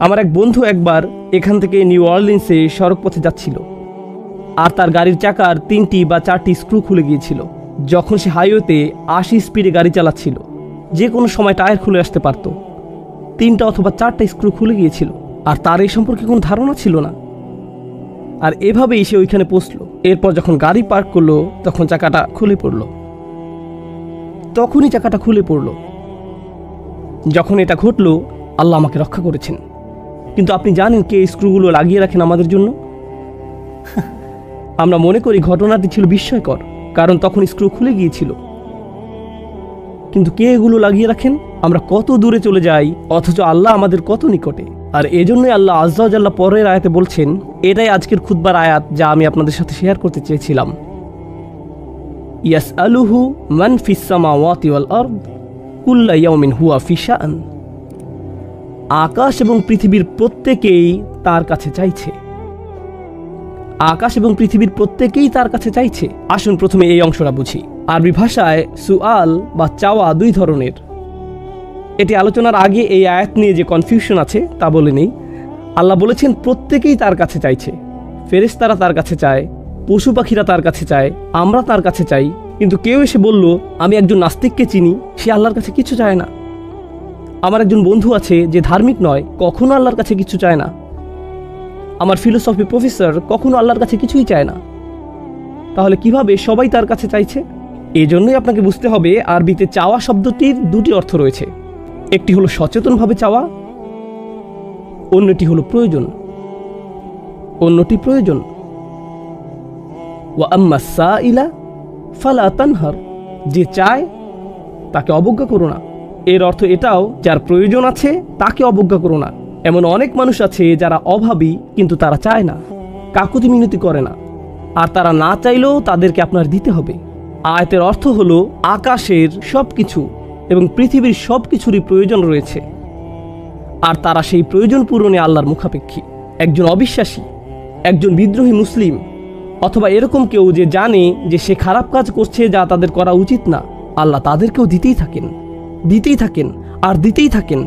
আমার এক বন্ধু একবার এখান থেকে নিউ অর্লিন্সে সড়ক পথে যাচ্ছিল। আর তার গাড়ির চাকার তিনটি বা চারটি স্ক্রু খুলে গিয়েছিল। যখন সে হাইওয়েতে আশি স্পিডে গাড়ি চালাচ্ছিল, যে কোনো সময় টায়ার খুলে আসতে পারত। তিনটা অথবা চারটা স্ক্রু খুলে গিয়েছিল, আর তার এই সম্পর্কে কোনো ধারণা ছিল না। আর এভাবেই সে ওইখানে পৌঁছলো। এরপর যখন গাড়ি পার্ক করল, তখন চাকাটা খুলে পড়ল। তখনই চাকাটা খুলে পড়ল। যখন এটা ঘটলো, আল্লাহ আমাকে রক্ষা করেছেন। কিন্তু আপনি জানেন কে এই স্ক্রুগুলো লাগিয়ে রাখেন আমাদের জন্য? আমরা মনে করি ঘটনাটি ছিল বিস্ময়কর কারণ তখন স্ক্রু খুলে গিয়েছিল। কিন্তু কে এগুলো লাগিয়ে রাখেন? আমরা কত দূরে চলে যাই অথচ আল্লাহ আমাদের কত নিকটে। আর এজন্যই আল্লাহ আজ্লাহ পরের আয়াতে বলছেন এটাই আজকের খুতবার আয়াত যা আমি আপনাদের সাথে শেয়ার করতে চেয়েছিলাম। ইয়াস আলুহু মান ফিসামা ওয়াতিওয়াল আর্দ কুল্লা ইয়াউমিন হুয়া ফিশান আকাশ এবং পৃথিবীর প্রত্যেকেই তার কাছে চাইছে। আকাশ এবং পৃথিবীর প্রত্যেকেই তার কাছে চাইছে। আসুন প্রথমে এই অংশটা বুঝি। আরবি ভাষায় সুআল বা চাওয়া দুই ধরনের। এটি আলোচনার আগে এই আয়াত নিয়ে যে কনফিউশন আছে তা বলে নেই। আল্লাহ বলেছেন, প্রত্যেকেই তার কাছে চাইছে। ফেরেশতারা তার কাছে চায়, পশু পাখিরা তার কাছে চায়, আমরা তার কাছে চাই। কিন্তু কেউ এসে বলল, আমি একজন নাস্তিককে চিনি, সে আল্লাহর কাছে কিছু চায় না। আমার একজন বন্ধু আছে যে ধার্মিক নয়, কখনো আল্লাহর কাছে কিছু চায় না। আমার ফিলোসফি প্রফেসর কখনো আল্লাহর কাছে কিছুই চায় না। তাহলে কীভাবে সবাই তার কাছে চাইছে? এই জন্যই আপনাকে বুঝতে হবে, আরবিতে চাওয়া শব্দটির দুটি অর্থ রয়েছে। একটি হলো সচেতনভাবে চাওয়া, অন্যটি হলো প্রয়োজন। অন্যটি প্রয়োজন। ওয়া আম্মা সা ইলা ফালা তানহার, যে চায় তাকে অবজ্ঞা করো না। এর অর্থ এটাও, যার প্রয়োজন আছে তাকে অবজ্ঞা করো না। এমন অনেক মানুষ আছে যারা অভাবী, কিন্তু তারা চায় না। কাকুতি মিনতি করে না। আর তারা না চাইলেও তাদেরকে আপনার দিতে হবে। আয়তের অর্থ হলো আকাশের সব কিছু এবং পৃথিবীর সব কিছুরই প্রয়োজন রয়েছে। আর তারা সেই প্রয়োজন পূরণে আল্লাহর মুখাপেক্ষী। একজন অবিশ্বাসী, একজন বিদ্রোহী মুসলিম, অথবা এরকম কেউ যে জানে যে সে খারাপ কাজ করছে যা তাদের করা উচিত না, আল্লাহ তাদেরকেও দিতেই থাকেন। দিতেই থাকেন, আর দিতেই থাকেন।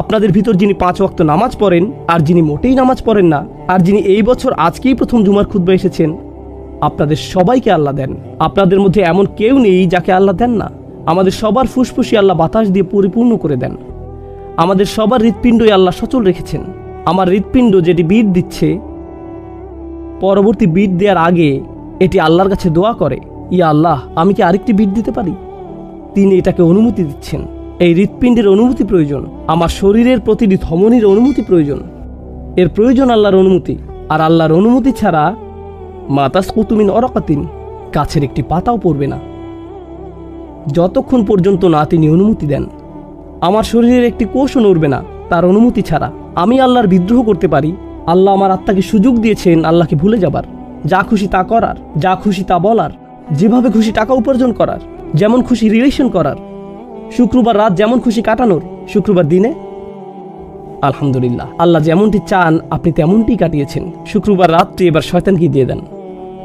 আপনাদের ভিতর যিনি পাঁচ ওয়াক্ত নামাজ পড়েন, আর যিনি মোটেই নামাজ পড়েন না, আর যিনি এই বছর আজকেই প্রথম জুমার খুদ্া এসেছেন, আপনাদের সবাইকে আল্লাহ দেন। আপনাদের মধ্যে এমন কেউ নেই যাকে আল্লাহ দেন না। আমাদের সবার ফুসফুসি আল্লাহ বাতাস দিয়ে পরিপূর্ণ করে দেন। আমাদের সবার হৃৎপিণ্ডই আল্লাহ সচল রেখেছেন। আমার হৃৎপিণ্ড যেটি বিট দিচ্ছে, পরবর্তী বিট দেওয়ার আগে এটি আল্লাহর কাছে দোয়া করে, ইয়া আল্লাহ, আমি কি আরেকটি বিট দিতে পারি? তিনি এটাকে অনুমতি দিচ্ছেন। এই হৃৎপিণ্ডের অনুমতি প্রয়োজন, আমার শরীরের প্রতিটি ধমনির অনুমতি প্রয়োজন। এর প্রয়োজন আল্লাহর অনুমতি, আর আল্লাহর অনুমতি ছাড়া মাতাস কুতুমিন অরকাতিন, গাছের একটি পাতাও পড়বে না। যতক্ষণ পর্যন্ত না তিনি অনুমতি দেন, আমার শরীরের একটি কোষও নড়বে না, তার অনুমতি ছাড়া। আমি আল্লাহর বিদ্রোহ করতে পারি, আল্লাহ আমার আত্মাকে সুযোগ দিয়েছেন আল্লাহকে ভুলে যাবার। যা খুশি তা করার, যা খুশি তা বলার, যেভাবে খুশি টাকা উপার্জন করার। যেমন খুশি রিলেশন করার, শুক্রবার রাত যেমন খুশি কাটানোর, শুক্রবার দিনে আলহামদুলিল্লাহ, আল্লাহ যেমনটি চান, আপনি তেমনটি কাটিয়েছেন। শুক্রবার রাত্রি এবার শয়তানকে দিয়ে দেন।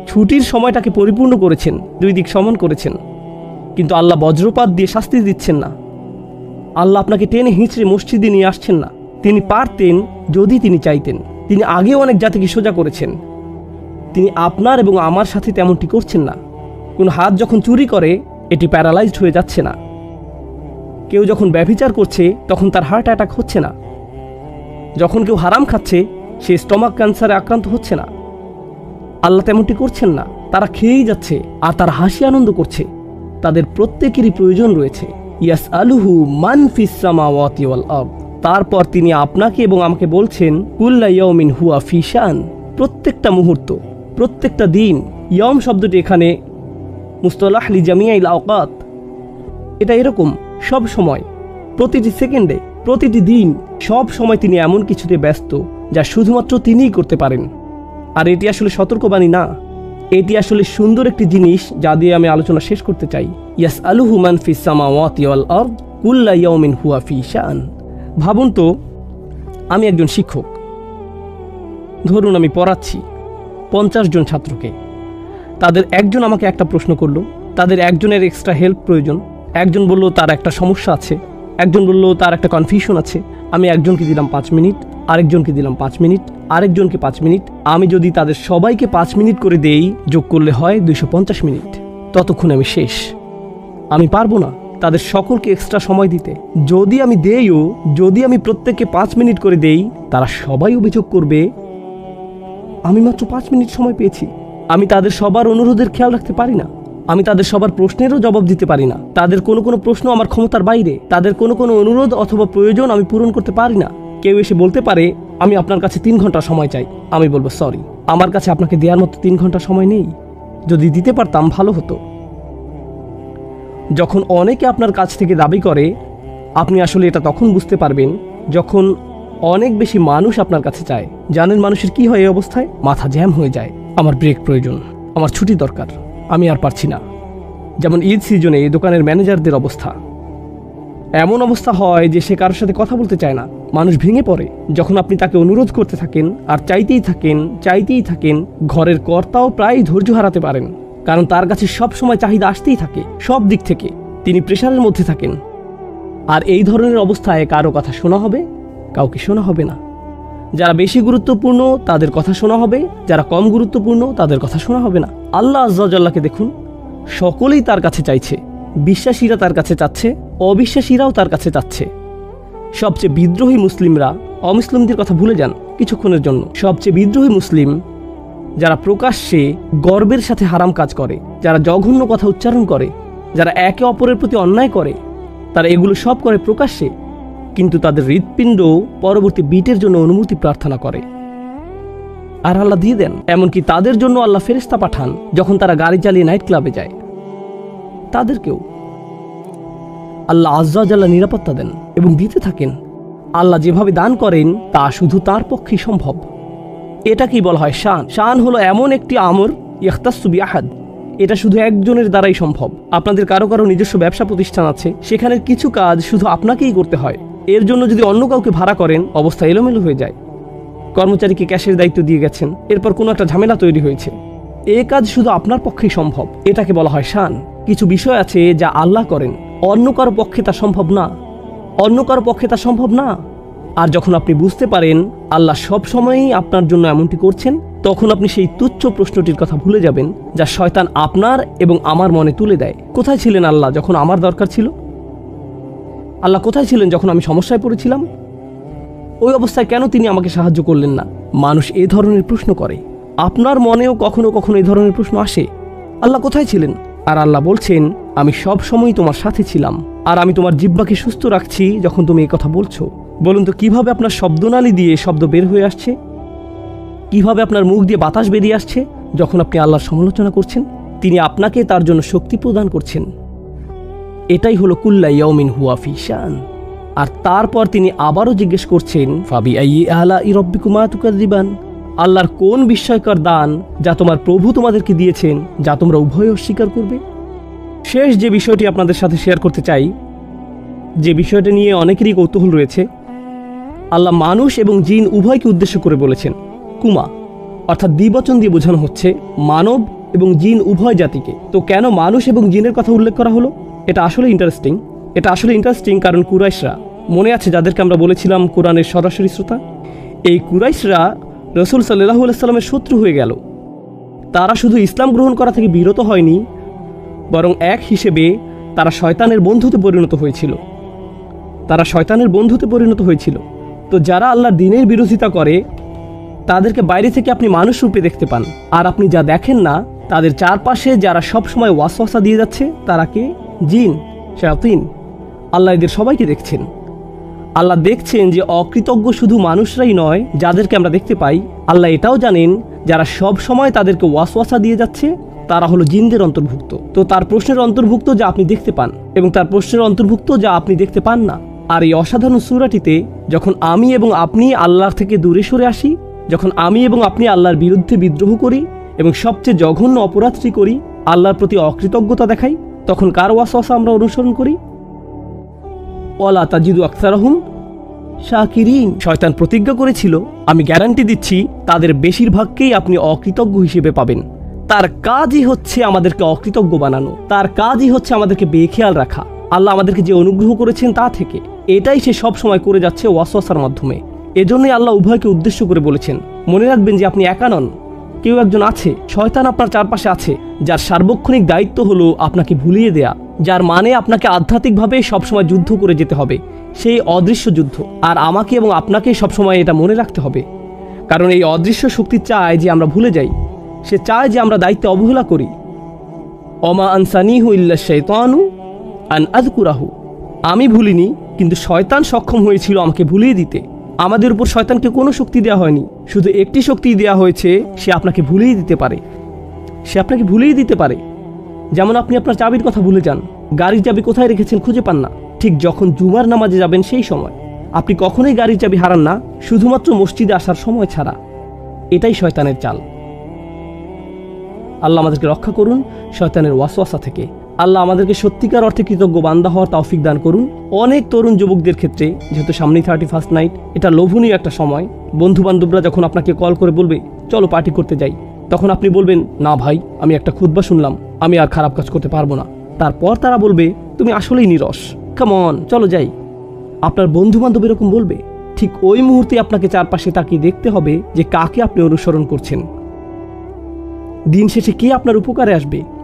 ছুটির সময়টাকে পরিপূর্ণ করেছেন, দুই দিক সমান করেছেন। কিন্তু আল্লাহ বজ্রপাত দিয়ে শাস্তি দিচ্ছেন না। আল্লাহ আপনাকে টেনে হিঁচড়ে মসজিদে নিয়ে আসছেন না। তিনি পারতেন যদি তিনি চাইতেন। তিনি আগেও অনেক জাতিকে সোজা করেছেন। তিনি আপনার এবং আমার সাথে তেমনটি করছেন না। কোনো হাত যখন চুরি করে এটি প্যারালাইজড হয়ে যাচ্ছে না। কেউ যখন ব্যভিচার করছে, তখন তার হার্ট অ্যাটাক হচ্ছে না। যখন কেউ হারাম খাচ্ছে, সে স্টমাক ক্যান্সারে আক্রান্ত হচ্ছে না। আল্লাহ তেমনটি করছেন না। তারা খেয়েই যাচ্ছে, আর তার হাসি আনন্দ করছে। তাদের প্রত্যেকেরই প্রয়োজন রয়েছে। ইয়াস আলুহু মান আরদ। তারপর তিনি আপনাকে এবং আমাকে বলছেন, কুল্লা ইয়মিন হুয়া ফিশান প্রত্যেকটা মুহূর্ত, প্রত্যেকটা দিন ইয়ম শব্দটি এখানে মুস্তলাহ লি জামিয়াইল আওকাত। এটা এরকম সব সময়, প্রতিটি সেকেন্ডে, প্রতিটি দিন, সব সময় তিনি এমন কিছুতে ব্যস্ত যা শুধুমাত্র তিনিই করতে পারেন। আর এটি আসলে সতর্কবাণী না, এটি আসলে সুন্দর একটি জিনিস যা দিয়ে আমি আলোচনা শেষ করতে চাই। ইয়াস আলু হুমান ফিসামা ওয়াতিওয়াল আর্দ কুল্লা ইয়াউমিন হুয়া ফি শান। ভাবুন তো, আমি একজন শিক্ষক। ধরুন আমি পড়াচ্ছি পঞ্চাশ জন ছাত্রকে। তাদের একজন আমাকে একটা প্রশ্ন করল। তাদের একজনের এক্সট্রা হেল্প প্রয়োজন। একজন বলল, তার একটা সমস্যা আছে। একজন বলল, তার একটা কনফিউশন আছে। আমি একজনকে দিলাম পাঁচ মিনিট, আরেকজনকে দিলাম পাঁচ মিনিট, আরেকজনকে পাঁচ মিনিট। আমি যদি তাদের সবাইকে পাঁচ মিনিট করে দেই, যোগ করলে হয় দুইশো পঞ্চাশ মিনিট। ততক্ষণ আমি শেষ। আমি পারব না তাদের সকলকে এক্সট্রা সময় দিতে। যদি আমি দেইও, যদি আমি প্রত্যেককে পাঁচ মিনিট করে দেই, তারা সবাই অভিযোগ করবে, আমি মাত্র পাঁচ মিনিট সময় পেয়েছি। আমি তাদের সবার অনুরোধের খেয়াল রাখতে পারি না। আমি তাদের সবার প্রশ্নেরও জবাব দিতে পারি না। তাদের কোনো কোনো প্রশ্ন আমার ক্ষমতার বাইরে। তাদের কোনো কোনো অনুরোধ অথবা প্রয়োজন আমি পূরণ করতে পারি না। কেউ এসে বলতে পারে, আমি আপনার কাছে তিন ঘণ্টা সময় চাই। আমি বলব, সরি, আমার কাছে আপনাকে দেওয়ার মতো তিন ঘণ্টা সময় নেই। যদি দিতে পারতাম, ভালো হতো। যখন অনেকে আপনার কাছ থেকে দাবি করে, আপনি আসলে এটা তখন বুঝতে পারবেন যখন অনেক বেশি মানুষ আপনার কাছে চায়। জানেন মানুষের কি হয় এই অবস্থায়? মাথা জ্যাম হয়ে যায়। আমার ব্রেক প্রয়োজন, আমার ছুটি দরকার, আমি আর পারছি না। যেমন ঈদ সিজনে এই দোকানের ম্যানেজারদের অবস্থা। এমন অবস্থা হয় যে সে কারোর সাথে কথা বলতে চায় না। মানুষ ভেঙে পড়ে। যখন আপনি তাকে অনুরোধ করতে থাকেন, আর চাইতেই থাকেন চাইতেই থাকেন, ঘরের কর্তাও প্রায় ধৈর্য হারাতে পারেন। কারণ তার কাছে সব সময় চাহিদা আসতেই থাকে, সব দিক থেকে। তিনি প্রেশারের মধ্যে থাকেন। আর এই ধরনের অবস্থায় কারও কথা শোনা হবে, কাউকে শোনা হবে না। যারা বেশি গুরুত্বপূর্ণ, তাদের কথা শোনা হবে। যারা কম গুরুত্বপূর্ণ, তাদের কথা শোনা হবে না। আল্লাহ আজ্জাল্লাহকে দেখুন, সকলেই তার কাছে চাইছে। বিশ্বাসীরা তার কাছে চাচ্ছে, অবিশ্বাসীরাও তার কাছে চাচ্ছে। সবচেয়ে বিদ্রোহী মুসলিমরা, অমুসলিমদের কথা ভুলে যান কিছুক্ষণের জন্য। সবচেয়ে বিদ্রোহী মুসলিম, যারা প্রকাশ্যে গর্বের সাথে হারাম কাজ করে, যারা জঘন্য কথা উচ্চারণ করে, যারা একে অপরের প্রতি অন্যায় করে, তারা এগুলো সব করে প্রকাশ্যে। কিন্তু তাদের হৃৎপিণ্ড পরবর্তী বিটের জন্য অনুমতি প্রার্থনা করে। আর আল্লাহ দিয়ে দেন, এমনকি তাদের জন্য আল্লাহ ফেরেস্তা পাঠান যখন তারা গাড়ি চালিয়ে নাইট ক্লাবে যায়। তাদেরকেও আল্লাহ আজ্জাল্লাহ নিরাপত্তা দেন এবং দিতে থাকেন। আল্লাহ যেভাবে দান করেন, তা শুধু তার পক্ষেই সম্ভব। এটাকেই বলা হয় শান? শান হলো এমন একটি আমর ইখতাসুবি আহাদ এটা শুধু একজনের দ্বারাই সম্ভব। আপনাদের কারও কারও নিজস্ব ব্যবসা প্রতিষ্ঠান আছে, সেখানের কিছু কাজ শুধু আপনাকেই করতে হয়। এর জন্য যদি অন্য কাউকে ভাড়া করেন, অবস্থা এলোমেলো হয়ে যায়। কর্মচারীকে ক্যাশের দায়িত্ব দিয়ে গেছেন, এরপর কোনো একটা ঝামেলা তৈরি হয়েছে। এ কাজ শুধু আপনার পক্ষেই সম্ভব, এটাকে বলা হয় শান। কিছু বিষয় আছে যা আল্লাহ করেন, অন্য কারও পক্ষে তা সম্ভব না। অন্য কারও পক্ষে তা সম্ভব না। আর যখন আপনি বুঝতে পারেন আল্লাহ সব সময়ই আপনার জন্য এমনটি করছেন, তখন আপনি সেই তুচ্ছ প্রশ্নটির কথা ভুলে যাবেন, যা শয়তান আপনার এবং আমার মনে তুলে দেয়। কোথায় ছিলেন আল্লাহ যখন আমার দরকার ছিল? আল্লাহ কোথায় ছিলেন যখন আমি সমস্যায় পড়েছিলাম? ওই অবস্থায় কেন তিনি আমাকে সাহায্য করলেন না? মানুষ এ ধরনের প্রশ্ন করে। আপনার মনেও কখনো কখনো এই ধরনের প্রশ্ন আসে। আল্লাহ কোথায় ছিলেন? আর আল্লাহ বলছেন, আমি সব সময় তোমার সাথে ছিলাম। আর আমি তোমার জিব্বাকে সুস্থ রাখছি যখন তুমি এই কথা বলছো। বলুন তো, কীভাবে আপনার শব্দনালী দিয়ে শব্দ বের হয়ে আসছে? কীভাবে আপনার মুখ দিয়ে বাতাস বেরিয়ে আসছে যখন আপনি আল্লাহর সমালোচনা করছেন? তিনি আপনাকে তার জন্য শক্তি প্রদান করছেন। এটাই হলো কুল্লা ইয়মিন হুয়া ফি শান। আর তারপর তিনি আবারও জিজ্ঞেস করছেন, ফাবি আলা ইরব্বিকুমা তুকাদিবান আল্লাহর কোন বিস্ময়কর দান যা তোমার প্রভু তোমাদেরকে দিয়েছেন, যা তোমরা উভয় অস্বীকার করবে? শেষ যে বিষয়টি আপনাদের সাথে শেয়ার করতে চাই, যে বিষয়টা নিয়ে অনেকেরই কৌতূহল রয়েছে, আল্লাহ মানুষ এবং জিন উভয়কে উদ্দেশ্য করে বলেছেন, কুমা। অর্থাৎ দ্বিবচন দিয়ে বোঝানো হচ্ছে, মানব এবং জিন উভয় জাতিকে। তো কেন মানুষ এবং জিনের কথা উল্লেখ করা হলো? এটা আসলে ইন্টারেস্টিং এটা আসলে ইন্টারেস্টিং কারণ কুরাইশরা, মনে আছে যাদেরকে আমরা বলেছিলাম কোরআনের সরাসরি শ্রোতা? এই কুরাইশরা রসুল সাল্লাহ সাল্লামের শত্রু হয়ে গেল। তারা শুধু ইসলাম গ্রহণ করা থেকে বিরত হয়নি, বরং এক হিসেবে তারা শয়তানের বন্ধুতে পরিণত হয়েছিল। তারা শয়তানের বন্ধুতে পরিণত হয়েছিল। তো যারা আল্লাহর দিনের বিরোধিতা করে, তাদেরকে বাইরে থেকে আপনি মানুষ রূপে দেখতে পান। আর আপনি যা দেখেন না, তাদের চারপাশে যারা সব সময় ওয়াসওয়াসা দিয়ে যাচ্ছে, তারা কে? জিন, শায়াতিন, আল্লাহ এদের সবাইকে দেখছেন। আল্লাহ দেখছেন যে অকৃতজ্ঞ শুধু মানুষরাই নয়, যাদেরকে আমরা দেখতে পাই, আল্লাহ এটাও জানেন, যারা সব সময় তাদেরকে ওয়াসওয়াসা দিয়ে যাচ্ছে, তারা হলো জিনদের অন্তর্ভুক্ত। তো তার প্রশ্নের অন্তর্ভুক্ত যা আপনি দেখতে পান, এবং তার প্রশ্নের অন্তর্ভুক্ত যা আপনি দেখতে পান না। আর এই অসাধারণ সুরাটিতে যখন আমি এবং আপনি আল্লাহ থেকে দূরে সরে আসি, যখন আমি এবং আপনি আল্লাহর বিরুদ্ধে বিদ্রোহ করি, এবং সবচেয়ে জঘন্য অপরাধটি করি, আল্লাহর প্রতি অকৃতজ্ঞতা দেখাই তখন কার ওয়াসওয়াসা আমরা অনুসরণ করি? ওয়ালা তাজিদু আখতারহুম শাকিরিন। শয়তান প্রতিজ্ঞা করেছিল, আমি গ্যারান্টি দিচ্ছি, তাদের বেশিরভাগকেই আপনি অকৃতজ্ঞ হিসেবে পাবেন। তার কাজই হচ্ছে আমাদেরকে অকৃতজ্ঞ বানানো। তার কাজই হচ্ছে আমাদেরকে বেখেয়াল রাখা। আল্লাহ আমাদেরকে যে অনুগ্রহ করেছেন তা থেকে। এটাই সে সব সময় করে যাচ্ছে ওয়াসওয়াসার মাধ্যমে। এজন্যই আল্লাহ উভয়কে উদ্দেশ্য করে বলেছেন, মনে রাখবেন যে আপনি একা নন। কেউ একজন আছে, শয়তান আপনার চারপাশে আছে, যার সার্বক্ষণিক দায়িত্ব হলো আপনাকে ভুলিয়ে দেয়া, যার মানে আপনাকে আধ্যাত্মিকভাবে সবসময় যুদ্ধ করে যেতে হবে। সেই অদৃশ্য যুদ্ধ, আর আমাকে এবং আপনাকে সবসময় এটা মনে রাখতে হবে। কারণ এই অদৃশ্য শক্তি চায় যে আমরা ভুলে যাই, সে চায় যে আমরা দায়িত্বে অবহেলা করি। অমা আনসানিহু ইল্লা শৈতানু আন আদকুরাহু আমি ভুলিনি, কিন্তু শয়তান সক্ষম হয়েছিল আমাকে ভুলিয়ে দিতে। আমাদের উপর শয়তানকে কোনো শক্তি দেওয়া হয়নি। শুধু একটি শক্তি দেওয়া হয়েছে, সে আপনাকে ভুলেই দিতে পারে। সে আপনাকে ভুলেই দিতে পারে। যেমন আপনি আপনার চাবির কথা ভুলে যান। গাড়ির চাবি কোথায় রেখেছেন খুঁজে পান না। ঠিক যখন জুমার নামাজে যাবেন সেই সময়। আপনি কখনোই গাড়ির চাবি হারান না, শুধুমাত্র মসজিদে আসার সময় ছাড়া। এটাই শয়তানের চাল। আল্লাহ আমাদেরকে রক্ষা করুন শয়তানের ওয়াসওয়াসা থেকে। আল্লাহ আমাদেরকে সত্যিকার অর্থে কৃতজ্ঞ বান্দা হওয়ার তৌফিক দান করুন। অনেক তরুণ যুবকদের ক্ষেত্রে, যেহেতু সামনেই থার্টি ফার্স্ট নাইট এটা লোভনীয় একটা সময়। বন্ধু বান্ধবরা যখন আপনাকে কল করে বলবে, চলো পার্টি করতে যাই, তখন আপনি বলবেন, না ভাই, আমি একটা খুতবা শুনলাম, আমি আর খারাপ কাজ করতে পারব না। তারপর তারা বলবে, তুমি আসলেই নিরস। কামন চলো যাই। আপনার বন্ধু বান্ধব এরকম বলবে, ঠিক ওই মুহূর্তে আপনাকে চারপাশে তাকিয়ে দেখতে হবে যে কাকে আপনি অনুসরণ করছেন। দিন শেষে কে আপনার উপকারে আসবে?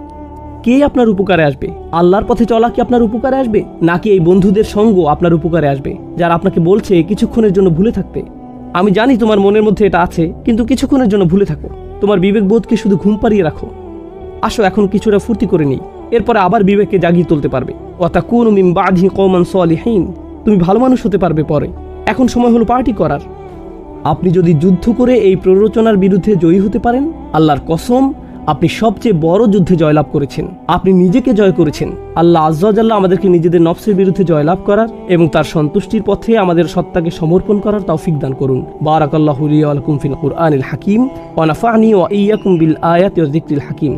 কে আপনার উপকারে আসবে? আল্লাহর পথে চলা কি আপনার উপকারে আসবে? নাকি এই বন্ধুদের সঙ্গ আপনার উপকারে আসবে, যারা আপনাকে বলছে কিছুক্ষণের জন্য ভুলে থাকতে? আমি জানি তোমার মনের মধ্যে এটা আছে, কিন্তু কিছুক্ষণের জন্য ভুলে থাকো। তোমার বিবেকবোধকে শুধু ঘুম পাড়িয়ে রাখো। আসো এখন কিছুটা ফুর্তি করে নিই, এরপরে আবার বিবেককে জাগিয়ে তুলতে পারবে। অতা কোন মিম বাধি কমান সলিহীন, তুমি ভালো মানুষ হতে পারবে পরে। এখন সময় হলো পার্টি করার। আপনি যদি যুদ্ধ করে এই প্ররোচনার বিরুদ্ধে জয়ী হতে পারেন, আল্লাহর কসম আপনি সবচেয়ে বড় যুদ্ধে জয়লাভ করেছেন। আপনি নিজেকে জয় করেছেন। আল্লাহ আজ্লাহ আমাদেরকে নিজেদের নফসের বিরুদ্ধে জয়লাভ করার এবং তার সন্তুষ্টির পথে আমাদের সত্তাকে সমর্পণ করার তৌফিক দান করুন। বারাকাল্লাহ লি ওয়া লাকুম ফিল কুরআনিল হাকিম ওয়ানাফানি ওয়া ইয়্যাকুম বিল আয়াত হাকিম।